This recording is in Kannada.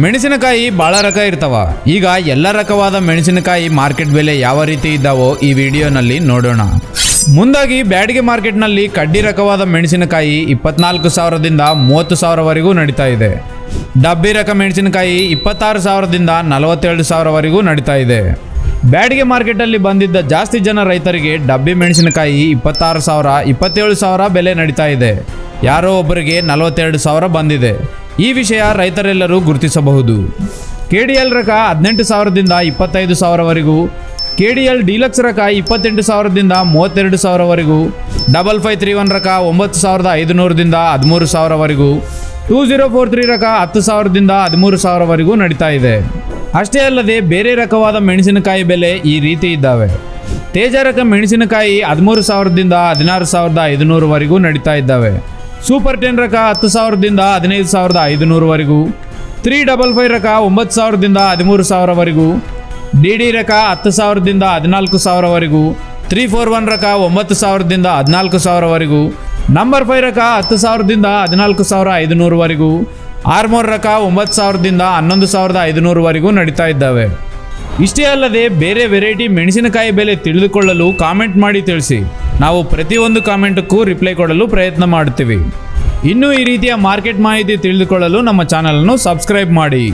ಮೆಣಸಿನಕಾಯಿ ಭಾಳ ರಕ ಇರ್ತಾವ. ಈಗ ಎಲ್ಲ ರಕವಾದ ಮೆಣಸಿನಕಾಯಿ ಮಾರ್ಕೆಟ್ ಬೆಲೆ ಯಾವ ರೀತಿ ಇದ್ದಾವೋ ಈ ವಿಡಿಯೋನಲ್ಲಿ ನೋಡೋಣ. ಮುಂದಾಗಿ ಬ್ಯಾಡಿಗೆ ಮಾರ್ಕೆಟ್ನಲ್ಲಿ ಕಡ್ಡಿ ರಕವಾದ ಮೆಣಸಿನಕಾಯಿ ಇಪ್ಪತ್ನಾಲ್ಕು ಸಾವಿರದಿಂದ ಮೂವತ್ತು ಸಾವಿರವರೆಗೂ ನಡೀತಾ ಇದೆ. ಡಬ್ಬಿ ರಕ ಮೆಣಸಿನಕಾಯಿ ಇಪ್ಪತ್ತಾರು ಸಾವಿರದಿಂದ ನಲವತ್ತೆರಡು ಸಾವಿರವರೆಗೂ ನಡೀತಾ ಇದೆ. ಬ್ಯಾಡಿಗೆ ಮಾರ್ಕೆಟಲ್ಲಿ ಬಂದಿದ್ದ ಜಾಸ್ತಿ ಜನ ರೈತರಿಗೆ ಡಬ್ಬಿ ಮೆಣಸಿನಕಾಯಿ ಇಪ್ಪತ್ತಾರು ಸಾವಿರ, ಇಪ್ಪತ್ತೇಳು ಸಾವಿರ ಬೆಲೆ ನಡೀತಾ ಇದೆ. ಯಾರೋ ಒಬ್ಬರಿಗೆ ನಲವತ್ತೆರಡು ಸಾವಿರ ಬಂದಿದೆ. ಈ ವಿಷಯ ರೈತರೆಲ್ಲರೂ ಗುರುತಿಸಬಹುದು. ಕೆ ಡಿ ಎಲ್ ರಕ ಹದಿನೆಂಟು ಸಾವಿರದಿಂದ ಇಪ್ಪತ್ತೈದು ಸಾವಿರವರೆಗೂ ಕೆ ಡಿ ಎಲ್ ಡಿಲಕ್ಸ್ ರಕ ಇಪ್ಪತ್ತೆಂಟು ಸಾವಿರದಿಂದ ಮೂವತ್ತೆರಡು ಸಾವಿರವರೆಗೂ ಡಬಲ್ ಫೈವ್ ತ್ರೀ ಒನ್ ರಕ ಒಂಬತ್ತು ಸಾವಿರದ ಐದುನೂರದಿಂದ ಹದಿಮೂರು ಸಾವಿರವರೆಗೂ ಟೂ ಜೀರೋ ಫೋರ್ ತ್ರೀ ರಕ ಹತ್ತು ಸಾವಿರದಿಂದ ಹದಿಮೂರು ಸಾವಿರವರೆಗೂ ನಡೀತಾ ಇದೆ. ಅಷ್ಟೇ ಅಲ್ಲದೆ ಬೇರೆ ರಕವಾದ ಮೆಣಸಿನಕಾಯಿ ಬೆಲೆ ಈ ರೀತಿ ಇದ್ದಾವೆ. ತೇಜ ರಕ ಮೆಣಸಿನಕಾಯಿ ಹದಿಮೂರು ಸಾವಿರದಿಂದ ಹದಿನಾರು ಸಾವಿರದ ಐದುನೂರವರೆಗೂ ನಡೀತಾ ಇದ್ದಾವೆ. ಸೂಪರ್ ಟೆನ್ ರಕ ಹತ್ತು ಸಾವಿರದಿಂದ ಹದಿನೈದು ಸಾವಿರದ ಐದುನೂರವರೆಗೂ ತ್ರೀ ಡಬಲ್ ಫೈವ್ ರಕ ಒಂಬತ್ತು ಸಾವಿರದಿಂದ ಹದಿಮೂರು ಸಾವಿರವರೆಗೂ ಡಿ ಡಿ ರಕ ಹತ್ತು ಸಾವಿರದಿಂದ ಹದಿನಾಲ್ಕು ಸಾವಿರವರೆಗೂ ತ್ರೀ ಫೋರ್ ಒನ್ ರಕ ಒಂಬತ್ತು ಸಾವಿರದಿಂದ ಹದಿನಾಲ್ಕು ಸಾವಿರವರೆಗೂ ನಂಬರ್ ಫೈವ್ ರಕ ಹತ್ತು ಸಾವಿರದಿಂದ ಹದಿನಾಲ್ಕು ಸಾವಿರ ಐದುನೂರವರೆಗೂ ಆರ್ಮೋರ್ ರಕ ಒಂಬತ್ತು ಸಾವಿರದಿಂದ ಹನ್ನೊಂದು ಸಾವಿರದ ಐದುನೂರವರೆಗೂ ನಡೀತಾ ಇದ್ದಾವೆ. ಇಷ್ಟೇ ಅಲ್ಲದೆ ಬೇರೆ ವೆರೈಟಿ ಮೆಣಸಿನಕಾಯಿ ಬೆಲೆ ತಿಳಿದುಕೊಳ್ಳಲು ಕಾಮೆಂಟ್ ಮಾಡಿ ತಿಳಿಸಿ. ನಾವು ಪ್ರತಿಯೊಂದು ಕಾಮೆಂಟಕ್ಕೂ ರಿಪ್ಲೈ ಕೊಡಲು ಪ್ರಯತ್ನ ಮಾಡುತ್ತೀವಿ. ಇನ್ನೂ ಈ ರೀತಿಯ ಮಾರ್ಕೆಟ್ ಮಾಹಿತಿ ತಿಳಿದುಕೊಳ್ಳಲು ನಮ್ಮ ಚಾನಲನ್ನು ಸಬ್ಸ್ಕ್ರೈಬ್ ಮಾಡಿ.